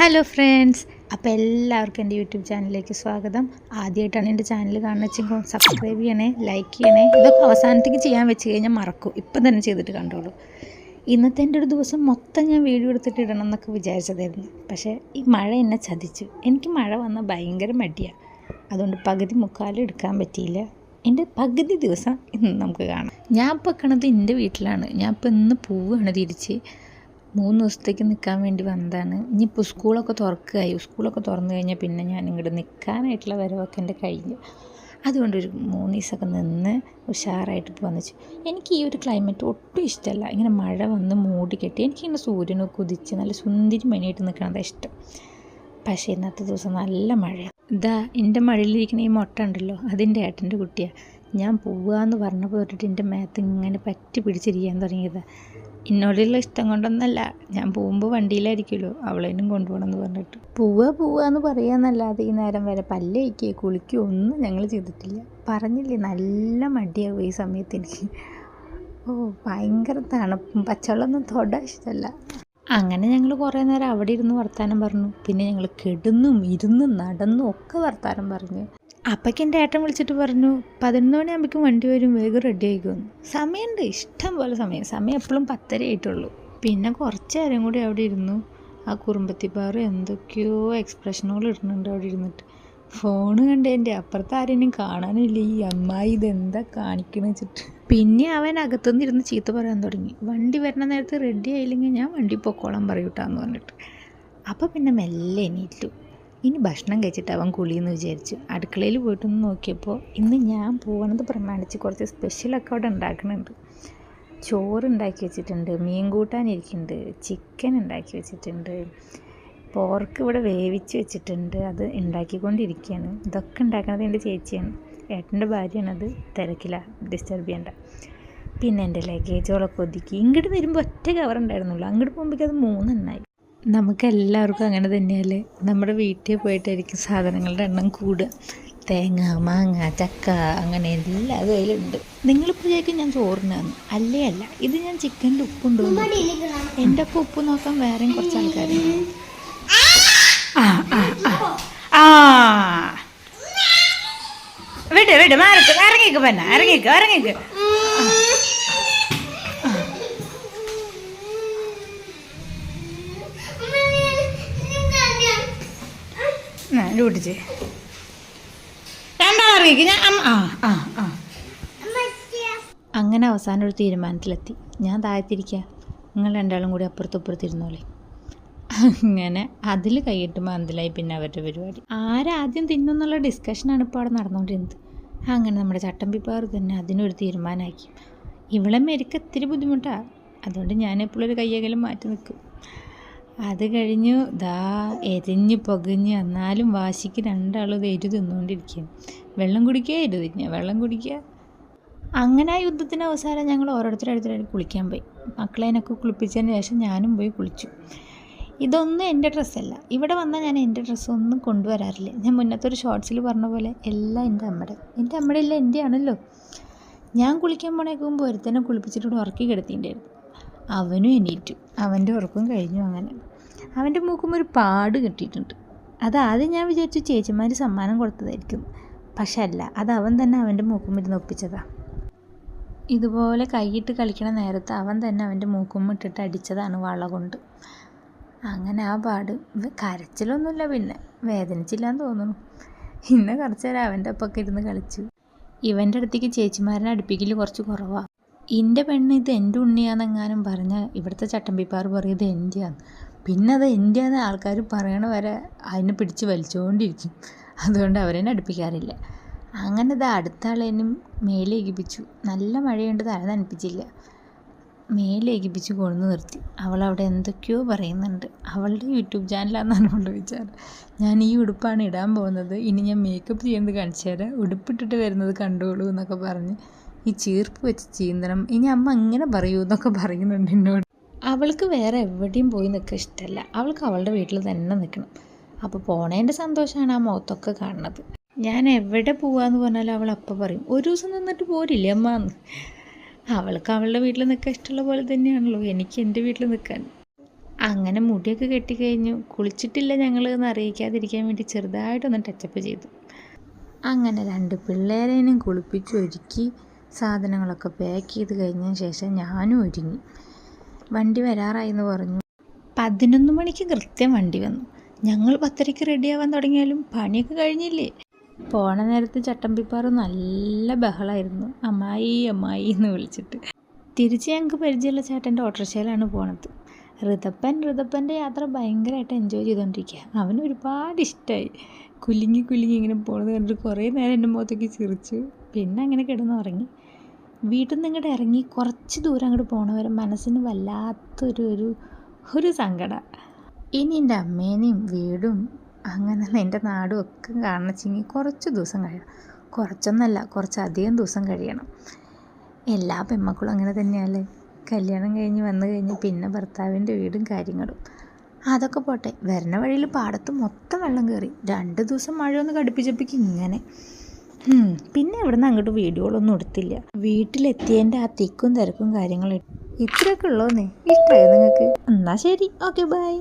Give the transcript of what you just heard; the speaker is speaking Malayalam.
ഹലോ ഫ്രണ്ട്സ് അപ്പോൾ എല്ലാവർക്കും എന്റെ യൂട്യൂബ് ചാനലിലേക്ക് സ്വാഗതം. ആദ്യമായിട്ടാണ് എന്റെ ചാനൽ കാണുന്നതെങ്കിൽ സബ്സ്ക്രൈബ് ചെയ്യണേ ലൈക്ക് ചെയ്യണേ. ഇതൊക്കെ അവസാനത്തേക്ക് ചെയ്യാൻ വെച്ച് കഴിഞ്ഞാൽ മറക്കും. ഇപ്പം തന്നെ ചെയ്തിട്ട് കണ്ടോളൂ. ഇന്നത്തെ എന്റെ ഒരു ദിവസം മൊത്തം ഞാൻ വീഡിയോ എടുത്തിട്ട് ഇടണം എന്നൊക്കെ വിചാരിച്ചതായിരുന്നു. പക്ഷേ ഈ മഴ എന്നെ ചതിച്ചു. എനിക്ക് മഴ വന്നാൽ ഭയങ്കര മടിയാണ് അതുകൊണ്ട് പകുതി മുക്കാലും എടുക്കാൻ പറ്റിയില്ല. എന്റെ പകുതി ദിവസം ഇന്ന് നമുക്ക് കാണാം. ഞാൻ ഇപ്പോൾ നിൽക്കണത് എന്റെ വീട്ടിലാണ്. ഞാൻ ഇപ്പോൾ ഇന്ന് പോവുകയാണ് തിരിച്ച്. മൂന്ന് ദിവസത്തേക്ക് നിൽക്കാൻ വേണ്ടി വന്നതാണ്. ഇനിയിപ്പോൾ സ്കൂളൊക്കെ തുറക്കുകയായി സ്കൂളൊക്കെ തുറന്നു കഴിഞ്ഞാൽ പിന്നെ ഞാൻ ഇങ്ങോട്ട് നിൽക്കാനായിട്ടുള്ള വരവൊക്കെ എന്റെ കഴിഞ്ഞു അതുകൊണ്ട് ഒരു മൂന്ന് ദിവസമൊക്കെ നിന്ന് ഉഷാറായിട്ട് വന്നിച്ചു. എനിക്ക് ഈ ഒരു ക്ലൈമറ്റ് ഒട്ടും ഇഷ്ടമല്ല ഇങ്ങനെ മഴ വന്ന് മൂടി കെട്ടി എനിക്കിങ്ങനെ സൂര്യനെ ഉദിച്ച് നല്ല സുന്ദരി മണിയായിട്ട് നിൽക്കണതാണ് ഇഷ്ടം. പക്ഷേ ഇന്നത്തെ ദിവസം നല്ല മഴയാണ് ഇതാ എന്റെ മഴയിലിരിക്കുന്ന ഈ മുട്ട ഉണ്ടല്ലോ അതിന്റെ ഏട്ടന്റെ കുട്ടിയാണ് ഞാൻ പോവുകയെന്ന് പറഞ്ഞപ്പോൾ തൊട്ടിട്ട് എന്റെ മേത്ത് ഇങ്ങനെ പറ്റി പിടിച്ചിരിക്കാൻ തുടങ്ങിയത്. എന്നോടുള്ള ഇഷ്ടം കൊണ്ടൊന്നല്ല ഞാൻ പോകുമ്പോൾ വണ്ടിയിലായിരിക്കുമല്ലോ അവളേനും കൊണ്ടുപോകണമെന്ന് പറഞ്ഞിട്ട്. പോവുക പോവുക എന്ന് പറയാന്നല്ലാതെ ഈ നേരം വരെ പല്ലേക്കുക കുളിക്കുക ഒന്നും ഞങ്ങൾ ചെയ്തിട്ടില്ല. പറഞ്ഞില്ലേ നല്ല മടിയാവും ഈ സമയത്ത് എനിക്ക്. ഓ ഭയങ്കര തണുപ്പും പച്ചവെള്ളമൊന്നും തൊടാൻ ഇഷ്ടമല്ല. അങ്ങനെ ഞങ്ങൾ കുറേ നേരം അവിടെ ഇരുന്ന് വർത്താനം പറഞ്ഞു. പിന്നെ ഞങ്ങൾ കിടന്നും ഇരുന്നും നടന്നും ഒക്കെ വർത്താനം പറഞ്ഞു. അപ്പയ്ക്ക് എന്റെ ഏട്ടൻ വിളിച്ചിട്ട് പറഞ്ഞു പതിനൊന്ന് മണിയാകുമ്പോഴേക്കും വണ്ടി വരും വേഗം റെഡി ആയിക്കോന്നു. സമയമുണ്ട് ഇഷ്ടം പോലെ സമയം. സമയം എപ്പോഴും പത്തര ആയിട്ടുള്ളൂ. പിന്നെ കുറച്ച് നേരം കൂടി അവിടെ ഇരുന്നു. ആ കുറുമ്പത്തിപ്പാറ് എന്തൊക്കെയോ എക്സ്പ്രഷനുകൾ ഇടുന്നുണ്ട് അവിടെ ഇരുന്നിട്ട്. ഫോണ് കണ്ടതിന്റെ അപ്പുറത്ത് ആരെയും കാണാനില്ല. ഈ അമ്മായി ഇതെന്താ കാണിക്കണെന്ന് വെച്ചിട്ട്. പിന്നെ അവൻ അകത്തുനിന്ന് ഇരുന്ന് ചീത്ത പറയാൻ തുടങ്ങി. വണ്ടി വരുന്ന നേരത്ത് റെഡി ആയില്ലെങ്കിൽ ഞാൻ വണ്ടി പൊക്കോളാൻ പറയൂട്ടാന്ന് പറഞ്ഞിട്ട്. അപ്പോൾ പിന്നെ മെല്ലെ എണീറ്റു. ഇനി ഭക്ഷണം കഴിച്ചിട്ട് അവൻ കുളിയെന്ന് വിചാരിച്ചു. അടുക്കളയിൽ പോയിട്ടൊന്ന് നോക്കിയപ്പോൾ ഇന്ന് ഞാൻ പോകണത് പ്രമാണിച്ച് കുറച്ച് സ്പെഷ്യലൊക്കെ അവിടെ ഉണ്ടാക്കുന്നുണ്ട്. ചോറ് ഉണ്ടാക്കി വെച്ചിട്ടുണ്ട് മീൻ കൂട്ടാനിരിക്കുന്നുണ്ട് ചിക്കൻ ഉണ്ടാക്കി വെച്ചിട്ടുണ്ട് പോർക്ക് ഇവിടെ വേവിച്ച് വെച്ചിട്ടുണ്ട് അത് ഉണ്ടാക്കിക്കൊണ്ടിരിക്കുകയാണ്. ഇതൊക്കെ ഉണ്ടാക്കുന്നത് എന്റെ ചേച്ചിയാണ്. ഏട്ടന്റെ അത്. തിരക്കില്ല ഡിസ്റ്റർബ് ചെയ്യണ്ട. പിന്നെ എന്റെ ലഗേജുകളൊക്കെ ഒതുക്കി. ഇങ്ങോട്ട് വരുമ്പോൾ ഒറ്റ കവർ ഉണ്ടായിരുന്നുള്ളൂ. അങ്ങോട്ട് പോകുമ്പോഴേക്കും അത് മൂന്നെണ്ണായി. നമുക്ക് എല്ലാവർക്കും അങ്ങനെ തന്നെയല്ലേ? നമ്മുടെ വീട്ടിൽ പോയിട്ടായിരിക്കും സാധനങ്ങളുടെ എണ്ണം കൂടുക. തേങ്ങ മാങ്ങ ചക്ക അങ്ങനെ എല്ലാ അതിലുണ്ട് നിങ്ങളിപ്പോൾ വിചാരിക്കും ഞാൻ ചോറിനാന്ന് അല്ലേ അല്ല ഇത് ഞാൻ ചിക്കനിൽ ഉപ്പുണ്ടോ എന്റെ ഒപ്പം ഉപ്പ് നോക്കാൻ വേറെയും കുറച്ച് ആൾക്കാരുണ്ട്. ആ ആ ആ. ആ. വിട് വിട് മാറത്ത് ഇറങ്ങിക്ക് പെണ്ണ. ഇറങ്ങിക്ക് ഇറങ്ങിക്ക്. ലൂട്ടിച്ച് രണ്ടാൾ ഇറങ്ങിക്ക്. ഞാൻ ആ ആ ആ. അങ്ങനെ അവസാനം ഒരു തീരുമാനത്തിലെത്തി. ഞാൻ താഴത്തിരിക്കുക നിങ്ങൾ രണ്ടാളും കൂടി അപ്പുറത്തും ഇപ്പുറത്തിരുന്നോളേ അങ്ങനെ അതിൽ കൈയിട്ട് മന്തിലായി പിന്നെ അവരുടെ പരിപാടി. ആരാദ്യം തിന്നുന്നുള്ള ഡിസ്കഷനാണ് ഇപ്പോൾ അവിടെ നടന്നുകൊണ്ടിരുന്നത്. അങ്ങനെ നമ്മുടെ ചട്ടമ്പിപ്പാറ് തന്നെ അതിനൊരു തീരുമാനമാക്കി. ഇവളെ മെരുക്ക് ഇത്തിരി ബുദ്ധിമുട്ടാണ് അതുകൊണ്ട് ഞാൻ എപ്പോഴും ഒരു കൈയകലും മാറ്റി നിൽക്കും. അത് കഴിഞ്ഞു ദാ എരിഞ്ഞ് പുകഞ്ഞ് എന്നാലും വാശിക്ക് രണ്ടാളും ഇത് എരു തിന്നുകൊണ്ടിരിക്കുകയാണ് വെള്ളം കുടിക്കുക എരു തിന്നുക വെള്ളം കുടിക്കുക അങ്ങനെ ആ യുദ്ധത്തിന്റെ അവസാനം ഞങ്ങൾ ഓരോരുത്തരോരുത്തരായിട്ട് കുളിക്കാൻ പോയി. മക്കളേനൊക്കെ കുളിപ്പിച്ചതിന് ശേഷം ഞാനും പോയി കുളിച്ചു. ഇതൊന്നും എന്റെ ഡ്രസ്സല്ല. ഇവിടെ വന്നാൽ ഞാൻ എന്റെ ഡ്രസ്സൊന്നും കൊണ്ടുവരാറില്ല. ഞാൻ മുന്നത്തെ ഒരു ഷോർട്സിൽ പറഞ്ഞ പോലെ എല്ലാം എന്റെ അമ്മയുടെ എന്റെ അമ്മയുടെ എല്ലാം എന്റെ ആണല്ലോ ഞാൻ കുളിക്കാൻ പോണേക്കും ഒരുത്തനെ കുളിപ്പിച്ചിട്ട് ഉറക്കി കിടത്തിയിട്ടുണ്ടായിരുന്നു. അവനും എണീറ്റു. അവന്റെ ഉറക്കം കഴിഞ്ഞു അങ്ങനെ. അവന്റെ മൂക്കും ഒരു പാട് കിട്ടിയിട്ടുണ്ട്. അത് ആദ്യം ഞാൻ വിചാരിച്ചു ചേച്ചിമാർ സമ്മാനം കൊടുത്തതായിരിക്കും. പക്ഷെ അല്ല അത് അവൻ തന്നെ അവന്റെ മൂക്കും ഇരുന്ന് ഒപ്പിച്ചതാ. ഇതുപോലെ കൈയിട്ട് കളിക്കണ നേരത്ത് അവൻ തന്നെ അവന്റെ മൂക്കും ഇട്ടിട്ട് അടിച്ചതാണ് വളകൊണ്ട് അങ്ങനെ ആ പാട് കരച്ചിലൊന്നുമില്ല പിന്നെ. വേദനിച്ചില്ലാന്ന് തോന്നുന്നു. ഇന്ന് കുറച്ച് നേരം അവന്റെ ഒപ്പൊക്കെ ഇരുന്ന് കളിച്ചു. ഇവന്റെ അടുത്തേക്ക് ചേച്ചിമാരനെ അടുപ്പിക്കൽ കുറച്ച് കുറവാണ് എന്റെ പെണ്ണ് ഇത് എന്റെ ഉണ്ണിയാന്നെങ്ങാനും പറഞ്ഞാൽ ഇവിടുത്തെ ചട്ടമ്പിപ്പാർ പറയും ഇത് എന്റെയാന്ന് പിന്നെ അത് എന്റെയാന്ന് ആൾക്കാർ പറയണ വരെ അതിനെ പിടിച്ച് വലിച്ചുകൊണ്ടിരിക്കും അതുകൊണ്ട് അവരെന്നെ അടുപ്പിക്കാറില്ല. അങ്ങനെ ഇത് അടുത്ത ആളെന്നും മേലേകിപ്പിച്ചു നല്ല മഴയുണ്ട് തല നനപ്പിച്ചില്ല. മേലേകിപ്പിച്ച് കൊണ്ടു നിർത്തി. അവൾ അവിടെ എന്തൊക്കെയോ പറയുന്നുണ്ട്. അവളുടെ യൂട്യൂബ് ചാനലാണെന്നാണ് അവളുടെ വിചാരം. ഞാൻ ഈ ഉടുപ്പാണ് ഇടാൻ പോകുന്നത്. ഇനി ഞാൻ മേക്കപ്പ് ചെയ്യുന്നത് കാണിച്ചു തരാം. ഉടുപ്പിട്ടിട്ട് വരുന്നത് കണ്ടോളൂ എന്നൊക്കെ പറഞ്ഞ് ഈ ചീർപ്പ് വെച്ച് ചീന്തണം. ഇനി അമ്മ അങ്ങനെ പറയൂ എന്നൊക്കെ പറയുന്നുണ്ട് എന്നോട്. അവൾക്ക് വേറെ എവിടെയും പോയി നിൽക്കുക ഇഷ്ടമല്ല. അവൾക്ക് അവളുടെ വീട്ടിൽ തന്നെ നിൽക്കണം. അപ്പോൾ പോണേന്റെ സന്തോഷമാണ് ആ മുഖത്തൊക്കെ കാണുന്നത്. ഞാൻ എവിടെ പോവാന്ന് പറഞ്ഞാലും അവൾ അപ്പം പറയും ഒരു ദിവസം നിന്നിട്ട് പോരില്ലേ അമ്മ? എന്ന്. അവൾക്ക് അവളുടെ വീട്ടിൽ നിൽക്കാൻ ഇഷ്ടമുള്ള പോലെ തന്നെയാണല്ലോ എനിക്ക് എന്റെ വീട്ടിൽ നിൽക്കാൻ. അങ്ങനെ മുടിയൊക്കെ കെട്ടിക്കഴിഞ്ഞു. കുളിച്ചിട്ടില്ല ഞങ്ങൾ എന്ന് അറിയിക്കാതിരിക്കാൻ വേണ്ടി ചെറുതായിട്ടൊന്ന് ടച്ചപ്പ് ചെയ്തു. അങ്ങനെ രണ്ട് പിള്ളേരേനും കുളിപ്പിച്ച് ഒരുക്കി സാധനങ്ങളൊക്കെ പാക്ക് ചെയ്ത് കഴിഞ്ഞതിന് ശേഷം ഞാനും ഒരുങ്ങി. വണ്ടി വരാറായി എന്ന് പറഞ്ഞു. പതിനൊന്ന് മണിക്ക് കൃത്യം വണ്ടി വന്നു. ഞങ്ങൾ പത്തരയ്ക്ക് റെഡിയാവാൻ തുടങ്ങിയാലും പണിയൊക്കെ കഴിഞ്ഞില്ലേ? പോണ നേരത്ത് ചട്ടമ്പിപ്പാറ് നല്ല ബഹളായിരുന്നു. അമ്മായി അമ്മായി എന്ന് വിളിച്ചിട്ട്. തിരിച്ച് ഞങ്ങൾക്ക് പരിചയമുള്ള ചേട്ടന്റെ ഓട്ടോറിക്ഷയിലാണ് പോണത്. ഋതപ്പൻ ഋതപ്പന്റെ യാത്ര ഭയങ്കരമായിട്ട് എൻജോയ് ചെയ്തുകൊണ്ടിരിക്കുക അവന് ഒരുപാട് ഇഷ്ടമായി കുലുങ്ങി കുലുങ്ങി ഇങ്ങനെ പോണത് കണ്ടിട്ട് കുറേ നേരം എന്റെ മുഖത്തേക്ക് ചിരിച്ചു പിന്നെ അങ്ങനെ കിടന്നുറങ്ങി. വീട്ടിൽ നിന്ന് ഇങ്ങോട്ട് ഇറങ്ങി കുറച്ച് ദൂരം അങ്ങോട്ട് പോണവരെ മനസ്സിന് വല്ലാത്തൊരു ഒരു ഒരു സങ്കടം. ഇനി എന്റെ അമ്മേനെയും വീടും അങ്ങനെ എന്റെ നാടും ഒക്കെ കാണിച്ചെങ്കിൽ കുറച്ച് ദിവസം കഴിയണം. കുറച്ചൊന്നല്ല കുറച്ചധികം ദിവസം കഴിയണം. എല്ലാ പെമ്മക്കളും അങ്ങനെ തന്നെയല്ലേ? കല്യാണം കഴിഞ്ഞ് വന്നു കഴിഞ്ഞ് പിന്നെ ഭർത്താവിന്റെ വീടും കാര്യങ്ങളും. അതൊക്കെ പോട്ടെ വരുന്ന വഴിയിൽ പാടത്ത് മൊത്തം വെള്ളം കയറി രണ്ട് ദിവസം മഴ ഒന്ന് ഇങ്ങനെ. പിന്നെ ഇവിടുന്ന് അങ്ങോട്ട് വീഡിയോകളൊന്നും എടുത്തില്ല. വീട്ടിലെത്തിയതിന്റെ ആ തിക്കും തിരക്കും കാര്യങ്ങളും ഇത്രയൊക്കെ ഉള്ളോന്നേ. ഇഷ്ടമായോ നിങ്ങൾക്ക്? എന്നാൽ ശരി. Okay bye